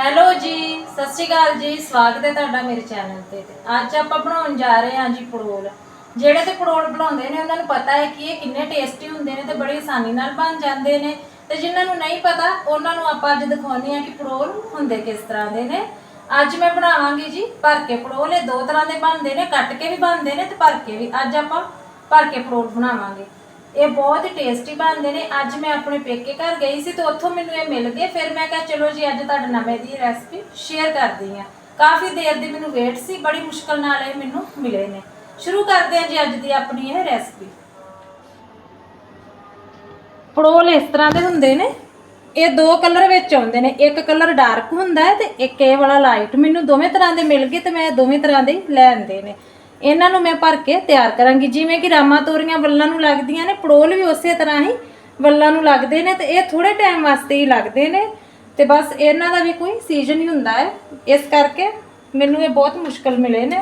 Hello ਜੀ, ਸਤਿ ਸ਼੍ਰੀ ਅਕਾਲ ਜੀ। ਸਵਾਗਤ ਹੈ ਤੁਹਾਡਾ ਮੇਰੇ ਚੈਨਲ ਤੇ। ਤੇ ਅੱਜ ਆਪਾਂ ਬਣਾਉਣ ਜਾ ਰਹੇ ਹਾਂ ਜੀ ਪੜੋਲ ਜਿਹੜੇ ਤੇ ਪੜੋਲ ਬਣਾਉਂਦੇ ਨੇ, ਉਹਨਾਂ ਨੂੰ ਪਤਾ ਹੈ ਕਿ ਇਹ ਕਿੰਨੇ ਟੇਸਟੀ ਹੁੰਦੇ ਨੇ ਤੇ ਬੜੀ ਆਸਾਨੀ ਨਾਲ ਬਣ ਜਾਂਦੇ ਨੇ। ਤੇ ਜਿਨ੍ਹਾਂ ਨੂੰ ਨਹੀਂ ਪਤਾ, ਉਹਨਾਂ ਨੂੰ ਆਪਾਂ ਅੱਜ ਦਿਖਾਉਂਦੇ ਹਾਂ ਕਿ ਪਰੋਲ ਹੁੰਦੇ ਕਿਸ ਤਰ੍ਹਾਂ ਦੇ ਨੇ। ਅੱਜ ਮੈਂ ਬਣਾਵਾਂਗੀ ਜੀ ਭਰ ਕੇ ਪੜੋਲ ਇਹ ਦੋ ਤਰ੍ਹਾਂ ਦੇ ਬਣਦੇ ਨੇ, ਕੱਟ ਕੇ ਵੀ ਬਣਦੇ ਨੇ ਤੇ ਭਰ ਕੇ ਵੀ। ਅੱਜ ਆਪਾਂ ਭਰ ਕੇ ਪਰੋਲ ਬਣਾਵਾਂਗੇ। ਇਹ ਬਹੁਤ ਟੇਸਟੀ ਬਣਦੇ ਨੇ। ਅੱਜ ਮੈਂ ਆਪਣੇ ਪੇਕੇ ਘਰ ਗਈ ਸੀ ਤੇ ਉੱਥੋਂ ਮੈਨੂੰ ਇਹ ਮਿਲ ਗਏ। ਫਿਰ ਮੈਂ ਕਿਹਾ, ਚਲੋ ਜੀ, ਅੱਜ ਤੁਹਾਡੇ ਨਾਲ ਮੈਂ ਇਹਦੀ ਰੈਸਪੀ ਸ਼ੇਅਰ ਕਰਦੀ ਹਾਂ। ਕਾਫੀ ਦੇਰ ਦੀ ਮੈਨੂੰ ਵੇਟ ਸੀ, ਬੜੀ ਮੁਸ਼ਕਲ ਨਾਲ ਇਹ ਮੈਨੂੰ ਮਿਲੇ ਨੇ। ਸ਼ੁਰੂ ਕਰਦੇ ਹਾਂ ਜੀ ਅੱਜ ਦੀ ਆਪਣੀ ਇਹ ਰੈਸਪੀ ਪੜੋਲ ਇਸ ਤਰ੍ਹਾਂ ਦੇ ਹੁੰਦੇ ਨੇ। ਇਹ ਦੋ ਕਲਰ ਵਿੱਚ ਆਉਂਦੇ ਨੇ। ਇੱਕ ਕਲਰ ਡਾਰਕ ਹੁੰਦਾ ਹੈ ਤੇ ਇੱਕ ਇਹ ਵਾਲਾ ਲਾਈਟ ਮੈਨੂੰ ਦੋਵੇਂ ਤਰ੍ਹਾਂ ਦੇ ਮਿਲ ਗਏ ਤੇ ਮੈਂ ਦੋਵੇਂ ਤਰ੍ਹਾਂ ਦੇ ਹੀ ਲੈ ਆਂਦੇ ਨੇ। ਇਹਨਾਂ ਨੂੰ ਮੈਂ ਭਰ ਕੇ ਤਿਆਰ ਕਰਾਂਗੀ। ਜਿਵੇਂ ਕਿ ਰਾਮਾ ਤੋਰੀਆਂ ਵੱਲਾਂ ਨੂੰ ਲੱਗਦੀਆਂ ਨੇ, ਪੜੋਲ ਵੀ ਉਸੇ ਤਰ੍ਹਾਂ ਹੀ ਵੱਲਾਂ ਨੂੰ ਲੱਗਦੇ ਨੇ ਤੇ ਇਹ ਥੋੜੇ ਟਾਈਮ ਵਾਸਤੇ ਹੀ ਲੱਗਦੇ ਨੇ ਤੇ ਬਸ ਇਹਨਾਂ ਦਾ ਵੀ ਕੋਈ ਸੀਜ਼ਨ ਹੀ ਹੁੰਦਾ ਹੈ। ਇਸ ਕਰਕੇ ਮੈਨੂੰ ਇਹ ਬਹੁਤ ਮੁਸ਼ਕਲ ਮਿਲੇ ਨੇ।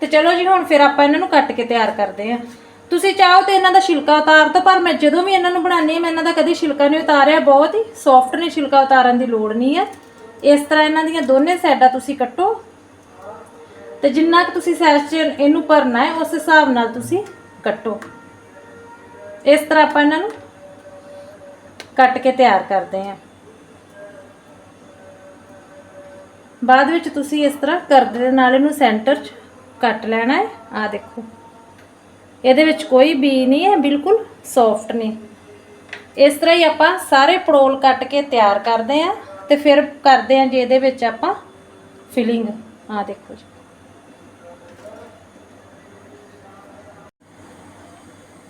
ਤੇ ਚਲੋ ਜੀ, ਹੁਣ ਫਿਰ ਆਪਾਂ ਇਹਨਾਂ ਨੂੰ ਕੱਟ ਕੇ ਤਿਆਰ ਕਰਦੇ ਹਾਂ। ਤੁਸੀਂ ਚਾਹੋ ਤੇ ਇਹਨਾਂ ਦਾ ਛਿਲਕਾ ਉਤਾਰ ਦੋ ਪਰ ਮੈਂ ਜਦੋਂ ਵੀ ਇਹਨਾਂ ਨੂੰ ਬਣਾਉਂਦੀ ਹਾਂ, ਮੈਂ ਇਹਨਾਂ ਦਾ ਕਦੇ ਛਿਲਕਾ ਨਹੀਂ ਉਤਾਰਿਆ। ਬਹੁਤ ਹੀ ਸੌਫਟ ਨੇ, ਛਿਲਕਾ ਉਤਾਰਨ ਦੀ ਲੋੜ ਨਹੀਂ ਹੈ। ਇਸ ਤਰ੍ਹਾਂ ਇਹਨਾਂ ਦੀਆਂ ਦੋਨੇ ਸਾਈਡਾਂ ਤੁਸੀਂ ਕੱਟੋ। ਤੇ ਜਿੰਨਾ ਕੁ ਤੁਸੀਂ ਸਾਈਜ਼ 'ਚ ਇਹਨੂੰ ਭਰਨਾ ਹੈ, ਉਸ ਹਿਸਾਬ ਨਾਲ ਤੁਸੀਂ ਕੱਟੋ। ਇਸ ਤਰ੍ਹਾਂ ਆਪਾਂ ਇਹਨਾਂ ਨੂੰ ਕੱਟ ਕੇ ਤਿਆਰ ਕਰਦੇ ਹਾਂ। ਬਾਅਦ ਵਿੱਚ ਤੁਸੀਂ ਇਸ ਤਰ੍ਹਾਂ ਕਰਦੇ ਦੇ ਨਾਲ ਇਹਨੂੰ ਸੈਂਟਰ 'ਚ ਕੱਟ ਲੈਣਾ ਹੈ। ਆ ਦੇਖੋ। ਇਹਦੇ ਵਿੱਚ ਕੋਈ ਬੀ ਨਹੀਂ ਹੈ, ਬਿਲਕੁਲ ਸੌਫਟ ਨੇ ਇਸ ਤਰ੍ਹਾਂ ਹੀ ਆਪਾਂ ਸਾਰੇ ਪੜੋਲ ਕੱਟ ਕੇ ਤਿਆਰ ਕਰਦੇ ਆਂ ਤੇ ਫਿਰ ਕਰਦੇ ਆਂ ਜੇ ਇਹਦੇ ਵਿੱਚ ਆਪਾਂ ਫਿਲਿੰਗ ਆ ਦੇਖੋ ਜੀ।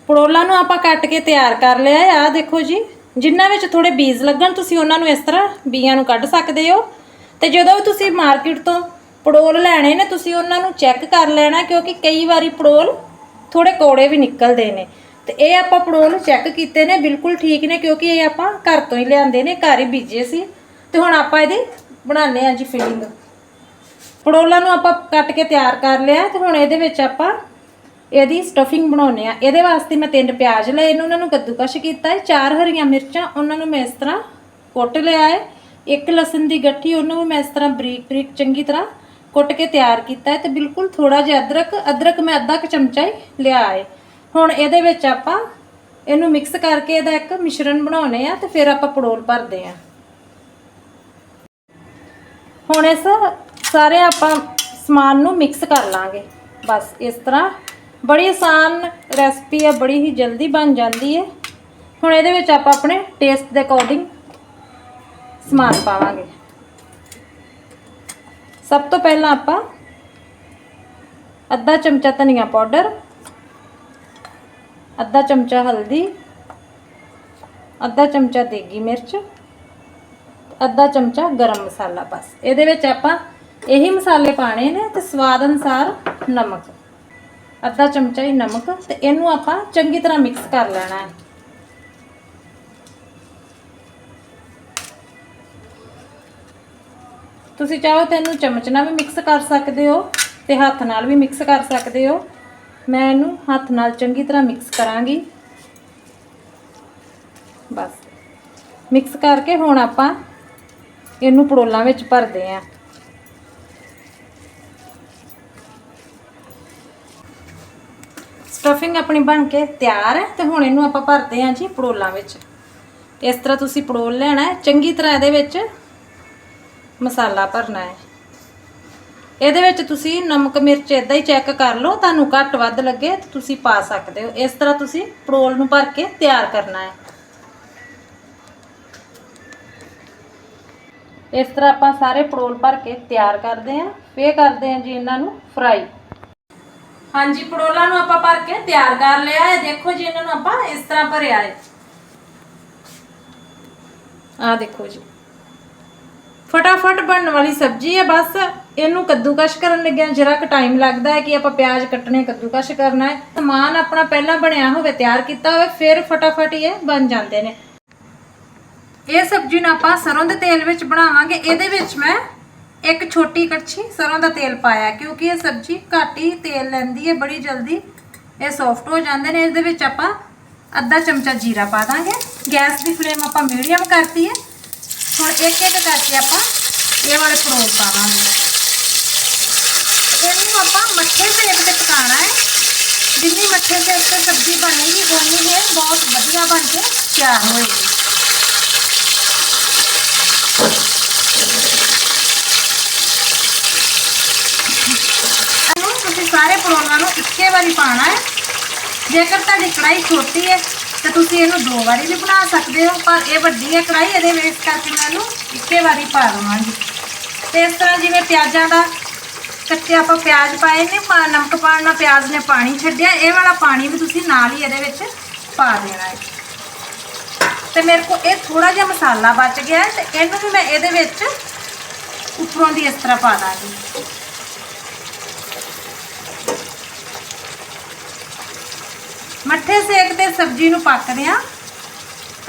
ਪੜੋਲਾਂ ਨੂੰ ਆਪਾਂ ਕੱਟ ਕੇ ਤਿਆਰ ਕਰ ਲਿਆ ਹੈ। ਆ ਦੇਖੋ ਜੀ, ਜਿਨ੍ਹਾਂ ਵਿੱਚ ਥੋੜੇ ਬੀਜ ਲੱਗਣ, ਤੁਸੀਂ ਉਹਨਾਂ ਨੂੰ ਇਸ ਤਰ੍ਹਾਂ ਬੀਆਂ ਨੂੰ ਕੱਢ ਸਕਦੇ ਹੋ। ਤੇ ਜਦੋਂ ਵੀ ਤੁਸੀਂ ਮਾਰਕੀਟ ਤੋਂ ਪੜੋਲ ਲੈਣੇ ਨੇ, ਤੁਸੀਂ ਉਹਨਾਂ ਨੂੰ ਚੈੱਕ ਕਰ ਲੈਣਾ, ਕਿਉਂਕਿ ਕਈ ਵਾਰੀ ਪੜੋਲ ਥੋੜੇ ਕੋੜੇ ਵੀ ਨਿਕਲਦੇ ਨੇ। ਤੇ ਇਹ ਆਪਾਂ ਪੜੋਲ ਚੈੱਕ ਕੀਤੇ ਨੇ, ਬਿਲਕੁਲ ਠੀਕ ਨੇ, ਕਿਉਂਕਿ ਇਹ ਆਪਾਂ ਘਰ ਤੋਂ ਹੀ ਲਿਆਂਦੇ ਨੇ, ਘਰ ਹੀ ਬੀਜੇ ਸੀ। ਤੇ ਹੁਣ ਆਪਾਂ ਇਹਦੀ ਬਣਾਉਂਦੇ ਆ ਜੀ ਫਿਲਿੰਗ ਪੜੋਲਾਂ ਨੂੰ ਆਪਾਂ ਕੱਟ ਕੇ ਤਿਆਰ ਕਰ ਲਿਆ, ਤੇ ਹੁਣ ਇਹਦੇ ਵਿੱਚ ਆਪਾਂ ਇਹਦੀ ਸਟਫਿੰਗ ਬਣਾਉਣੇ ਆ ਇਹਦੇ ਵਾਸਤੇ ਮੈਂ ਤਿੰਨ ਪਿਆਜ਼ ਲਏ ਇਹਨੂੰ ਉਹਨਾਂ ਨੂੰ ਕੱਦੂਕਸ਼ ਕੀਤਾ ਹੈ, ਚਾਰ ਹਰੀਆਂ ਮਿਰਚਾਂ, ਉਹਨਾਂ ਨੂੰ ਮੈਂ ਇਸ ਤਰ੍ਹਾਂ ਕੁੱਟ ਲਿਆ ਹੈ। ਇੱਕ ਲਸਣ ਦੀ ਗੱਠੀ, ਉਹਨੂੰ ਵੀ ਮੈਂ ਇਸ ਤਰ੍ਹਾਂ ਬਰੀਕ ਬਰੀਕ ਚੰਗੀ ਤਰ੍ਹਾਂ ਕੁੱਟ ਕੇ ਤਿਆਰ ਕੀਤਾ ਹੈ ਤੇ ਬਿਲਕੁਲ ਥੋੜਾ ਜਿਹਾ ਅਦਰਕ ਅਦਰਕ ਮੈਂ ਅੱਧਾ ਕੁ ਚਮਚਾ ਹੀ ਲਿਆ ਹੈ। ਹੁਣ ਇਹਦੇ ਵਿੱਚ ਆਪਾਂ ਇਹਨੂੰ ਮਿਕਸ ਕਰਕੇ ਇਹਦਾ ਇੱਕ ਮਿਸ਼ਰਣ ਬਣਾਉਣੇ ਆ ਤੇ ਫਿਰ ਆਪਾਂ ਪੜੋਲ ਭਰਦੇ ਆ ਹੁਣ ਇਸ ਸਾਰੇ ਆਪਾਂ ਸਮਾਨ ਨੂੰ ਮਿਕਸ ਕਰ ਲਾਂਗੇ। ਬਸ ਇਸ ਤਰ੍ਹਾਂ ਬੜੀ ਆਸਾਨ ਰੈਸਪੀ ਆ, ਬੜੀ ਹੀ ਜਲਦੀ ਬਣ ਜਾਂਦੀ ਹੈ ਹੁਣ ਇਹਦੇ ਵਿੱਚ ਆਪਾਂ ਆਪਣੇ ਟੇਸਟ ਦੇ ਅਕੋਰਡਿੰਗ ਸਮਾਨ ਪਾਵਾਂਗੇ। ਸਭ ਤੋਂ ਪਹਿਲਾਂ ਆਪਾਂ ਅੱਧਾ ਚਮਚਾ ਧਨੀਆ ਪਾਊਡਰ, ਅੱਧਾ ਚਮਚਾ ਹਲਦੀ, ਅੱਧਾ ਚਮਚਾ ਦੇਗੀ ਮਿਰਚ, ਅੱਧਾ ਚਮਚਾ ਗਰਮ ਮਸਾਲਾ ਬਸ। ਇਹਦੇ ਵਿੱਚ ਆਪਾਂ ਇਹੀ ਮਸਾਲੇ ਪਾਣੇ ਨੇ ਤੇ ਸਵਾਦ ਅਨੁਸਾਰ ਨਮਕ। ਅੱਧਾ ਚਮਚਾ ਹੀ ਨਮਕ ਤੇ ਇਹਨੂੰ ਆਪਾਂ ਚੰਗੀ ਤਰ੍ਹਾਂ ਮਿਕਸ ਕਰ ਲੈਣਾ ਹੈ। ਤੁਸੀਂ ਚਾਹੋ ਤਾਂ ਇਹਨੂੰ ਚਮਚ ਨਾਲ ਵੀ ਮਿਕਸ ਕਰ ਸਕਦੇ ਹੋ ਤੇ ਹੱਥ ਨਾਲ ਵੀ ਮਿਕਸ ਕਰ ਸਕਦੇ ਹੋ। ਮੈਂ ਇਹਨੂੰ ਹੱਥ ਨਾਲ ਚੰਗੀ ਤਰ੍ਹਾਂ ਮਿਕਸ ਕਰਾਂਗੀ। ਬਸ। ਮਿਕਸ ਕਰਕੇ ਹੁਣ ਆਪਾਂ ਇਹਨੂੰ ਪੜੋਲਾਂ ਵਿੱਚ ਭਰਦੇ ਆਂ ਸਟਫਿੰਗ ਆਪਣੀ ਬਣ ਕੇ ਤਿਆਰ ਹੈ ਤੇ ਹੁਣ ਇਹਨੂੰ ਆਪਾਂ ਭਰਦੇ ਹਾਂ ਜੀ ਪੜੋਲਾਂ ਵਿੱਚ। ਇਸ ਤਰ੍ਹਾਂ ਤੁਸੀਂ ਪੜੋਲ ਲੈਣਾ ਹੈ, ਚੰਗੀ ਤਰ੍ਹਾਂ ਇਹਦੇ ਵਿੱਚ ਮਸਾਲਾ ਭਰਨਾ ਹੈ। ਇਹਦੇ ਵਿੱਚ ਤੁਸੀਂ ਨਮਕ, ਮਿਰਚ ਇਦਾਂ ਹੀ ਚੈੱਕ ਕਰ ਲਓ, ਤੁਹਾਨੂੰ ਘੱਟ ਵੱਧ ਲੱਗੇ ਤਾਂ ਤੁਸੀਂ ਪਾ ਸਕਦੇ ਹੋ। ਇਸ ਤਰ੍ਹਾਂ ਤੁਸੀਂ ਪੜੋਲ ਨੂੰ ਭਰ ਕੇ ਤਿਆਰ ਕਰਨਾ ਹੈ। ਇਸ ਤਰ੍ਹਾਂ ਆਪਾਂ ਸਾਰੇ ਪੜੋਲ ਭਰ ਕੇ ਤਿਆਰ ਕਰਦੇ ਆਂ ਫੇਰ ਕਰਦੇ ਆਂ ਜੀ ਇਹਨਾਂ ਨੂੰ ਫਰਾਈ ਹਾਂਜੀ ਪੜੋਲਾ ਨੂੰ ਆਪਾਂ ਭਰ ਕੇ ਤਿਆਰ ਕਰ ਲਿਆ ਹੈ। ਦੇਖੋ ਜੀ, ਇਹਨਾਂ ਨੂੰ ਆਪਾਂ ਇਸ ਤਰ੍ਹਾਂ ਭਰਿਆ ਹੈ। ਆ ਦੇਖੋ ਜੀ। ਫਟਾਫਟ ਬਣਨ ਵਾਲੀ ਸਬਜ਼ੀ ਹੈ, ਬਸ ਇਹਨੂੰ ਕੱਦੂਕਸ਼ ਕਰਨ ਲੱਗਿਆ ਜਰਾ ਕੁ ਟਾਈਮ ਲੱਗਦਾ ਹੈ ਕਿ ਆਪਾਂ ਪਿਆਜ਼ ਕੱਟਣੇ, ਕੱਦੂਕਸ਼ ਕਰਨਾ ਹੈ। ਸਮਾਨ ਆਪਣਾ ਪਹਿਲਾਂ ਬਣਿਆ ਹੋਵੇ, ਤਿਆਰ ਕੀਤਾ ਹੋਵੇ, ਫਿਰ ਫਟਾਫਟ ਇਹ ਬਣ ਜਾਂਦੇ ਨੇ। ਇਹ ਸਬਜ਼ੀ ਨੂੰ ਆਪਾਂ ਸਰੋਂ ਦੇ ਤੇਲ ਵਿੱਚ ਬਣਾਵਾਂਗੇ। ਇਹਦੇ ਵਿੱਚ ਮੈਂ ਇੱਕ ਛੋਟੀ ਕੜਛੀ ਸਰੋਂ ਦਾ ਤੇਲ ਪਾਇਆ, ਕਿਉਂਕਿ ਇਹ ਸਬਜ਼ੀ ਘੱਟ ਹੀ ਤੇਲ ਲੈਂਦੀ ਹੈ, ਬੜੀ ਜਲਦੀ ਇਹ ਸੌਫਟ ਹੋ ਜਾਂਦੇ ਨੇ। ਇਸ ਦੇ ਵਿੱਚ ਆਪਾਂ ਅੱਧਾ ਚਮਚਾ ਜੀਰਾ ਪਾ ਦਾਂਗੇ। ਗੈਸ ਦੀ ਫਲੇਮ ਆਪਾਂ ਮੀਡੀਅਮ ਕਰਤੀ ਹੈ। ਹੁਣ ਇੱਕ ਇੱਕ ਕਰਕੇ ਆਪਾਂ ਇਹ ਵਾਲੇ ਪਰੌਂਠੇ ਪਾਵਾਂਗੇ। ਇਹਨੂੰ ਆਪਾਂ ਮੱਠੇ ਸੇਕ ਤੇ ਪਕਾਉਣਾ ਹੈ। ਜਿੰਨੀ ਮੱਠੇ ਸੇਕ ਤੇ ਸਬਜ਼ੀ ਬਣੇਗੀ, ਉਨੀ ਇਹ ਬਹੁਤ ਵਧੀਆ ਬਣ ਕੇ ਤਿਆਰ ਹੋਏਗੀ ਇਹਨੂੰ ਤੁਸੀਂ ਸਾਰੇ ਪਰੌਂਠਿਆਂ ਨੂੰ ਇੱਕੇ ਵਾਰੀ ਪਾਣਾ ਹੈ। ਜੇਕਰ ਤੁਹਾਡੀ ਕੜਾਈ ਛੋਟੀ ਹੈ, ਤਾਂ ਤੁਸੀਂ ਇਹਨੂੰ ਦੋ ਵਾਰੀ ਵੀ ਬਣਾ ਸਕਦੇ ਹੋ, ਪਰ ਇਹ ਵੱਡੀ ਹੈ ਕੜਾਈ ਇਹਦੇ ਵਿੱਚ ਕਰਕੇ ਮੈਂ ਇਹਨੂੰ ਇੱਕੇ ਵਾਰੀ ਪਾ ਦਵਾਂਗੀ। ਤੇ ਇਸ ਤਰ੍ਹਾਂ ਜਿਵੇਂ ਪਿਆਜ਼ਾਂ ਦਾ ਕੱਚੇ ਆਪਾਂ ਪਿਆਜ਼ ਪਾਏ ਨੇ, ਪਾ ਨਮਕ ਪਾਉਣ ਨਾਲ ਪਿਆਜ਼ ਨੇ ਪਾਣੀ ਛੱਡਿਆ, ਇਹ ਵਾਲਾ ਪਾਣੀ ਵੀ ਤੁਸੀਂ ਨਾਲ ਹੀ ਇਹਦੇ ਵਿੱਚ ਪਾ ਦੇਣਾ ਹੈ। ਤੇ ਮੇਰੇ ਕੋਲ ਇਹ ਥੋੜਾ ਜਿਹਾ ਮਸਾਲਾ ਬਚ ਗਿਆ ਹੈ, ਤੇ ਇਹਨੂੰ ਵੀ ਮੈਂ ਇਹਦੇ ਵਿੱਚ ਉੱਪਰੋਂ ਦੀ ਇਸ ਤਰ੍ਹਾਂ ਪਾ ਦਾਂਗੀ। ਮੱਠੇ ਸੇਕ ਤੇ ਸਬਜ਼ੀ ਨੂੰ ਪੱਕਦੇ ਆ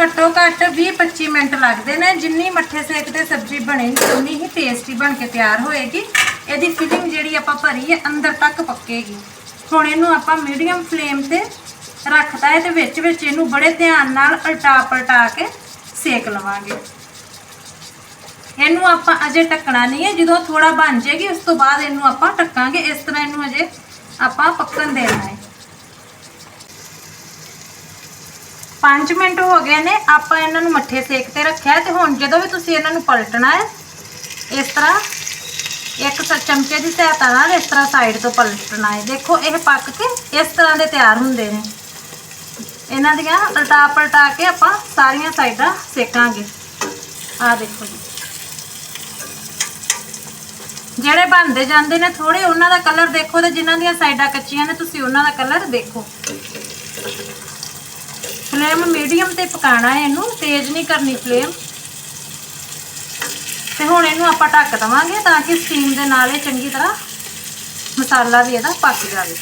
ਘੱਟੋ ਘੱਟ 20-25 ਮਿੰਟ ਲੱਗਦੇ ਨੇ। ਜਿੰਨੀ ਮੱਠੇ ਸੇਕ ਤੇ ਸਬਜ਼ੀ ਬਣੇਗੀ, ਉਨੀ ਹੀ ਟੇਸਟੀ ਬਣ ਕੇ ਤਿਆਰ ਹੋਏਗੀ। ਇਹਦੀ ਫਿਲਿੰਗ ਜਿਹੜੀ ਆਪਾਂ ਭਰੀ ਹੈ, ਅੰਦਰ ਤੱਕ ਪੱਕੇਗੀ। ਹੁਣ ਇਹਨੂੰ ਆਪਾਂ ਮੀਡੀਅਮ ਫਲੇਮ ਤੇ ਰੱਖਤਾ ਹੈ ਤੇ ਵਿੱਚ ਵਿੱਚ ਇਹਨੂੰ ਬੜੇ ਧਿਆਨ ਨਾਲ ਉਲਟਾ ਪਲਟਾ ਕੇ ਸੇਕ ਲਵਾਂਗੇ। ਇਹਨੂੰ ਆਪਾਂ ਅਜੇ ਢੱਕਣਾ ਨਹੀਂ ਹੈ। ਜਦੋਂ ਥੋੜਾ ਬਣ ਜਾਏਗੀ, ਉਸ ਤੋਂ ਬਾਅਦ ਇਹਨੂੰ ਆਪਾਂ ਢੱਕਾਂਗੇ। ਇਸ ਤਰ੍ਹਾਂ ਇਹਨੂੰ ਅਜੇ ਆਪਾਂ ਪੱਕਣ ਦੇਣਾ ਹੈ। 5 ਮਿੰਟ ਹੋ ਗਏ ਨੇ, ਆਪਾਂ ਇਹਨਾਂ ਨੂੰ ਮੱਠੇ ਸੇਕ ਤੇ ਰੱਖਿਆ ਤੇ ਹੁਣ ਜਦੋਂ ਵੀ ਤੁਸੀਂ ਇਹਨਾਂ ਨੂੰ ਪਲਟਣਾ ਹੈ, ਇਸ ਤਰ੍ਹਾਂ ਇੱਕ ਚਮਚੇ ਦੀ ਸਹਾਇਤਾ ਨਾਲ ਇਸ ਤਰ੍ਹਾਂ ਸਾਈਡ ਤੋਂ ਪਲਟਣਾ ਹੈ। ਦੇਖੋ, ਇਹ ਪੱਕ ਕੇ ਇਸ ਤਰ੍ਹਾਂ ਦੇ ਤਿਆਰ ਹੁੰਦੇ ਨੇ। ਇਹਨਾਂ ਦੀਆਂ ਪਲਟਾ ਪਲਟਾ ਕੇ ਆਪਾਂ ਸਾਰੀਆਂ ਸਾਈਡਾਂ ਸੇਕਾਂਗੇ। ਆਹ ਦੇਖੋ ਜੀ। ਜਿਹੜੇ ਬਣਦੇ ਜਾਂਦੇ ਨੇ ਥੋੜੇ ਉਹਨਾਂ ਦਾ ਕਲਰ ਦੇਖੋ ਤੇ ਜਿਨ੍ਹਾਂ ਦੀਆਂ ਸਾਈਡਾਂ ਕੱਚੀਆਂ ਨੇ, ਤੁਸੀਂ ਉਹਨਾਂ ਦਾ ਕਲਰ ਦੇਖੋ। ਫਲੇਮ ਮੀਡੀਅਮ ਤੇ ਪਕਾਣਾ ਹੈ ਇਹਨੂੰ, ਤੇਜ਼ ਨਹੀਂ ਕਰਨੀ ਫਲੇਮ ਤੇ ਹੁਣ ਇਹਨੂੰ ਆਪਾਂ ਢੱਕ ਦਵਾਂਗੇ ਤਾਂ ਕਿ ਸਟੀਮ ਦੇ ਨਾਲ ਇਹ ਚੰਗੀ ਤਰ੍ਹਾਂ ਮਸਾਲਾ ਵੀ ਇਹਦਾ ਪੱਕ ਜਾਵੇ।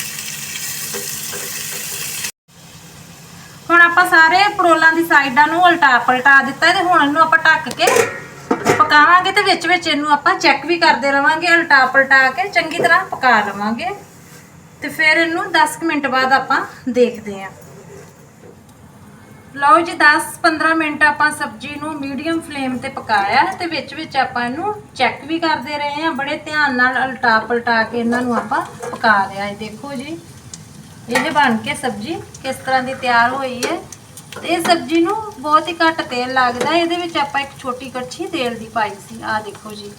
ਹੁਣ ਆਪਾਂ ਸਾਰੇ ਪਰੋਲਾਂ ਦੀ ਸਾਈਡਾਂ ਨੂੰ ਉਲਟਾ ਪਲਟਾ ਦਿੱਤਾ ਤੇ ਹੁਣ ਇਹਨੂੰ ਆਪਾਂ ਢੱਕ ਕੇ ਪਕਾਵਾਂਗੇ ਤੇ ਵਿੱਚ ਵਿੱਚ ਇਹਨੂੰ ਆਪਾਂ ਚੈੱਕ ਵੀ ਕਰਦੇ ਰਵਾਂਗੇ, ਉਲਟਾ ਪਲਟਾ ਕੇ ਚੰਗੀ ਤਰ੍ਹਾਂ ਪਕਾ ਲਵਾਂਗੇ। ਤੇ ਫਿਰ ਇਹਨੂੰ 10 ਕੁ ਮਿੰਟ ਬਾਅਦ ਆਪਾਂ ਦੇਖਦੇ ਹਾਂ। ਲਓ ਜੀ 10-15 ਮਿੰਟ ਆਪਾਂ ਸਬਜ਼ੀ ਨੂੰ ਮੀਡੀਅਮ ਫਲੇਮ ਤੇ ਪਕਾਇਆ ਤੇ ਵਿੱਚ ਵਿੱਚ ਆਪਾਂ ਇਹਨੂੰ ਚੈੱਕ ਵੀ ਕਰਦੇ ਰਹੇ ਹਾਂ। ਬੜੇ ਧਿਆਨ ਨਾਲ ਉਲਟਾ ਪਲਟਾ ਕੇ ਇਹਨਾਂ ਨੂੰ ਆਪਾਂ ਪਕਾ ਲਿਆ ਹੈ। ਦੇਖੋ ਜੀ, ਇਹ ਬਣ ਕੇ ਸਬਜ਼ੀ ਕਿਸ ਤਰ੍ਹਾਂ ਦੀ ਤਿਆਰ ਹੋਈ ਹੈ। ਤੇ ਇਹ ਸਬਜ਼ੀ ਨੂੰ ਬਹੁਤ ਹੀ ਘੱਟ ਤੇਲ ਲੱਗਦਾ ਇਹਦੇ ਵਿੱਚ ਆਪਾਂ ਇੱਕ ਛੋਟੀ ਕੜਛੀ ਤੇਲ ਦੀ ਪਾਈ ਸੀ। ਆਹ ਦੇਖੋ ਜੀ।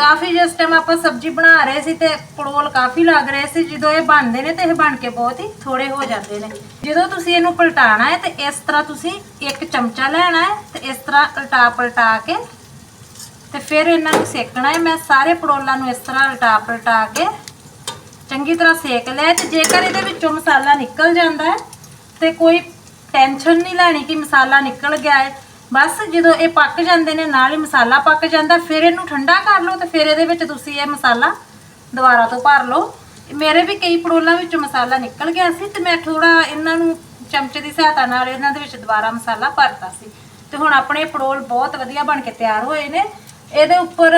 ਕਾਫੀ ਜਿਸ ਟਾਈਮ ਆਪਾਂ ਸਬਜ਼ੀ ਬਣਾ ਰਹੇ ਸੀ ਤੇ ਪੜੋਲ ਕਾਫੀ ਲੱਗ ਰਹੇ ਸੀ, ਜਦੋਂ ਇਹ ਬਣਦੇ ਨੇ ਤੇ ਇਹ ਬਣ ਕੇ ਬਹੁਤ ਹੀ ਥੋੜੇ ਹੋ ਜਾਂਦੇ ਨੇ। ਜਦੋਂ ਤੁਸੀਂ ਇਹਨੂੰ ਪਲਟਾਣਾ ਹੈ ਤੇ ਇਸ ਤਰ੍ਹਾਂ ਤੁਸੀਂ ਇੱਕ ਚਮਚਾ ਲੈਣਾ ਹੈ ਤੇ ਇਸ ਤਰ੍ਹਾਂ ਉਲਟਾ ਪਲਟਾ ਕੇ ਤੇ ਫਿਰ ਇਹਨਾਂ ਨੂੰ ਸੇਕਣਾ ਹੈ। ਮੈਂ ਸਾਰੇ ਪੜੋਲਾਂ ਨੂੰ ਇਸ ਤਰ੍ਹਾਂ ਉਲਟਾ ਪਲਟਾ ਕੇ ਚੰਗੀ ਤਰ੍ਹਾਂ ਸੇਕ ਲਿਆ ਤੇ ਜੇਕਰ ਇਹਦੇ ਵਿੱਚੋਂ ਮਸਾਲਾ ਨਿਕਲ ਜਾਂਦਾ ਹੈ ਤੇ ਕੋਈ ਟੈਨਸ਼ਨ ਨਹੀਂ ਲੈਣੀ ਕਿ ਮਸਾਲਾ ਨਿਕਲ ਗਿਆ ਹੈ। ਬਸ ਜਦੋਂ ਇਹ ਪੱਕ ਜਾਂਦੇ ਨੇ, ਨਾਲ ਹੀ ਮਸਾਲਾ ਪੱਕ ਜਾਂਦਾ, ਫਿਰ ਇਹਨੂੰ ਠੰਡਾ ਕਰ ਲਓ ਤੇ ਫਿਰ ਇਹਦੇ ਵਿੱਚ ਤੁਸੀਂ ਇਹ ਮਸਾਲਾ ਦੁਬਾਰਾ ਤੋਂ ਭਰ ਲਓ। ਮੇਰੇ ਵੀ ਕਈ ਪੜੋਲਾਂ ਵਿੱਚੋਂ ਮਸਾਲਾ ਨਿਕਲ ਗਿਆ ਸੀ ਤੇ ਮੈਂ ਥੋੜਾ ਇਹਨਾਂ ਨੂੰ ਚਮਚੇ ਦੀ ਸਹਾਇਤਾ ਨਾਲ ਇਹਨਾਂ ਦੇ ਵਿੱਚ ਦੁਬਾਰਾ ਮਸਾਲਾ ਭਰਤਾ ਸੀ। ਤੇ ਹੁਣ ਆਪਣੇ ਪੜੋਲ ਬਹੁਤ ਵਧੀਆ ਬਣ ਕੇ ਤਿਆਰ ਹੋਏ ਨੇ। ਇਹਦੇ ਉੱਪਰ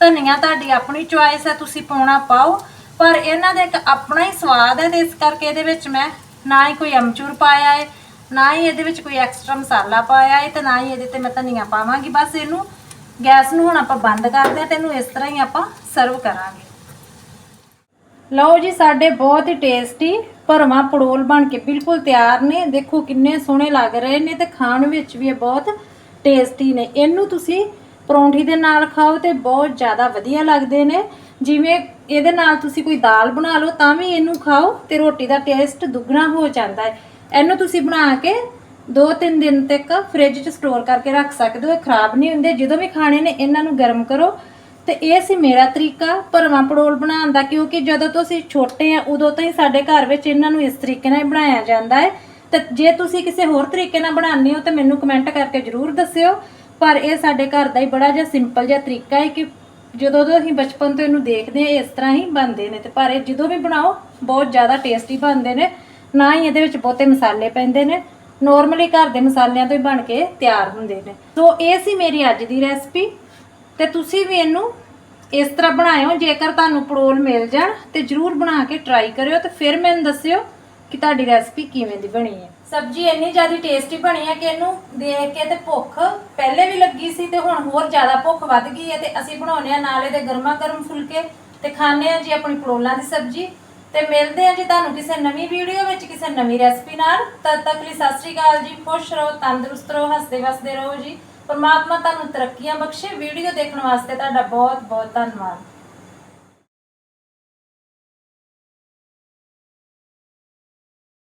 ਧਨੀਆ ਤੁਹਾਡੀ ਆਪਣੀ ਚੁਆਇਸ ਹੈ, ਤੁਸੀਂ ਪਾਉਣਾ ਪਾਓ। ਪਰ ਇਹਨਾਂ ਦਾ ਇੱਕ ਆਪਣਾ ਹੀ ਸਵਾਦ ਹੈ ਤੇ ਇਸ ਕਰਕੇ ਇਹਦੇ ਵਿੱਚ ਮੈਂ ਨਾ ਹੀ ਕੋਈ ਅਮਚੂਰ ਪਾਇਆ ਹੈ। ਨਾ ਹੀ ਇਹਦੇ ਵਿੱਚ ਕੋਈ ਐਕਸਟਰਾ ਮਸਾਲਾ ਪਾਇਆ ਹੈ ਤੇ ਨਾ ਹੀ ਇਹਦੇ ਤੇ ਮੈਂ ਧਨੀਆ ਪਾਵਾਂਗੀ। ਬਸ ਇਹਨੂੰ ਗੈਸ ਨੂੰ ਹੁਣ ਆਪਾਂ ਬੰਦ ਕਰਦੇ ਹਾਂ ਤੇ ਇਹਨੂੰ ਇਸ ਤਰ੍ਹਾਂ ਹੀ ਆਪਾਂ ਸਰਵ ਕਰਾਂਗੇ। ਲਓ ਜੀ, ਸਾਡੇ ਬਹੁਤ ਹੀ ਟੇਸਟੀ ਭਰਵਾਂ ਪੜੋਲ ਬਣ ਕੇ ਬਿਲਕੁਲ ਤਿਆਰ ਨੇ। ਦੇਖੋ ਕਿੰਨੇ ਸੋਹਣੇ ਲੱਗ ਰਹੇ ਨੇ ਤੇ ਖਾਣ ਵਿੱਚ ਵੀ ਇਹ ਬਹੁਤ ਟੇਸਟੀ ਨੇ। ਇਹਨੂੰ ਤੁਸੀਂ ਪਰੌਂਠੀ ਦੇ ਨਾਲ ਖਾਓ ਤੇ ਬਹੁਤ ਜ਼ਿਆਦਾ ਵਧੀਆ ਲੱਗਦੇ ਨੇ। ਜਿਵੇਂ ਇਹਦੇ ਨਾਲ ਤੁਸੀਂ ਕੋਈ ਦਾਲ ਬਣਾ ਲਓ ਤਾਂ ਵੀ ਇਹਨੂੰ ਖਾਓ ਤੇ ਰੋਟੀ ਦਾ ਟੇਸਟ ਦੁੱਗਣਾ ਹੋ ਜਾਂਦਾ ਹੈ ਇਹਨੂੰ ਤੁਸੀਂ ਬਣਾ ਕੇ 2-3 ਦਿਨ ਤੱਕ ਫ੍ਰਿਜ 'ਚ ਸਟੋਰ ਕਰਕੇ ਰੱਖ ਸਕਦੇ ਹੋ, ਇਹ ਖਰਾਬ ਨਹੀਂ ਹੁੰਦੇ। ਜਦੋਂ ਵੀ ਖਾਣੇ ਨੇ, ਇਹਨਾਂ ਨੂੰ ਗਰਮ ਕਰੋ। ਤੇ ਇਹ ਸੀ ਮੇਰਾ ਤਰੀਕਾ ਭਰਵਾਂ ਪੜੋਲ ਬਣਾਉਣ ਦਾ, ਕਿਉਂਕਿ ਜਦੋਂ ਤੁਸੀਂ ਛੋਟੇ ਆ, ਉਦੋਂ ਤੋਂ ਹੀ ਸਾਡੇ ਘਰ ਵਿੱਚ ਇਹਨਾਂ ਨੂੰ ਇਸ ਤਰੀਕੇ ਨਾਲ ਹੀ ਬਣਾਇਆ ਜਾਂਦਾ ਹੈ। ਤੇ ਜੇ ਤੁਸੀਂ ਕਿਸੇ ਹੋਰ ਤਰੀਕੇ ਨਾਲ ਬਣਾਉਂਦੇ ਹੋ, ਤਾਂ ਮੈਨੂੰ ਕਮੈਂਟ ਕਰਕੇ ਜਰੂਰ ਦੱਸਿਓ। ਪਰ ਇਹ ਸਾਡੇ ਘਰ ਦਾ ਹੀ ਬੜਾ ਜਿਹਾ ਸਿੰਪਲ ਜਿਹਾ ਤਰੀਕਾ ਹੈ ਕਿ ਜਦੋਂ ਤੋਂ ਅਸੀਂ ਬਚਪਨ ਤੋਂ ਇਹਨੂੰ ਦੇਖਦੇ ਹਾਂ, ਇਸ ਤਰ੍ਹਾਂ ਹੀ ਬਣਦੇ ਨੇ। ਤੇ ਪਰ ਇਹ ਜਦੋਂ ਵੀ ਬਣਾਓ, ਬਹੁਤ ਜ਼ਿਆਦਾ ਟੇਸਟੀ ਬਣਦੇ ਨੇ। ਨਾ ਹੀ ਇਹਦੇ ਵਿੱਚ ਬਹੁਤੇ ਮਸਾਲੇ ਪੈਂਦੇ ਨੇ। ਨੋਰਮਲੀ ਘਰ ਦੇ ਮਸਾਲਿਆਂ ਤੋਂ ਹੀ ਬਣ ਕੇ ਤਿਆਰ ਹੁੰਦੇ ਨੇ। ਸੋ ਇਹ ਸੀ ਮੇਰੀ ਅੱਜ ਦੀ ਰੈਸਪੀ ਤੇ ਤੁਸੀਂ ਵੀ ਇਹਨੂੰ ਇਸ ਤਰ੍ਹਾਂ ਬਣਾਇਓ, ਜੇਕਰ ਤੁਹਾਨੂੰ ਪੜੋਲ ਮਿਲ ਜਾਣ ਤੇ ਜਰੂਰ ਬਣਾ ਕੇ ਟਰਾਈ ਕਰਿਓ ਤੇ ਫਿਰ ਮੈਨੂੰ ਦੱਸਿਓ ਕਿ ਤੁਹਾਡੀ ਰੈਸਪੀ ਕਿਵੇਂ ਦੀ ਬਣੀ ਹੈ। ਸਬਜ਼ੀ ਇੰਨੀ ਜ਼ਿਆਦਾ ਟੇਸਟੀ ਬਣੀ ਹੈ ਕਿ ਇਹਨੂੰ ਦੇਖ ਕੇ ਤੇ ਭੁੱਖ ਪਹਿਲੇ ਵੀ ਲੱਗੀ ਸੀ ਤੇ ਹੁਣ ਹੋਰ ਜ਼ਿਆਦਾ ਭੁੱਖ ਵੱਧ ਗਈ ਹੈ ਤੇ ਅਸੀਂ ਬਣਾਉਂਦੇ ਆ ਨਾਲੇ ਇਹਦੇ ਗਰਮਾ ਗਰਮ ਫੁਲਕੇ ਤੇ ਖਾਣੇ ਆ ਜੀ ਆਪਣੀ ਪਰੋਲਾਂ ਦੀ ਸਬਜ਼ੀ। ਤੇ ਮਿਲਦੇ ਹਾਂ ਜੀ ਤੁਹਾਨੂੰ ਕਿਸੇ ਨਵੀਂ ਵੀਡੀਓ ਵਿੱਚ, ਕਿਸੇ ਨਵੀਂ ਰੈਸਪੀ ਨਾਲ। ਤਦ ਤੱਕ ਲਈ ਸਤਿ ਸ੍ਰੀ ਅਕਾਲ ਜੀ। ਖੁਸ਼ ਰਹੋ, ਤੰਦਰੁਸਤ ਰਹੋ, ਹੱਸਦੇ ਵਸਦੇ ਰਹੋ ਜੀ। ਪਰਮਾਤਮਾ ਤੁਹਾਨੂੰ ਤਰੱਕੀਆਂ ਬਖਸ਼ੇ। ਵੀਡੀਓ ਦੇਖਣ ਵਾਸਤੇ ਤੁਹਾਡਾ ਬਹੁਤ ਬਹੁਤ ਧੰਨਵਾਦ।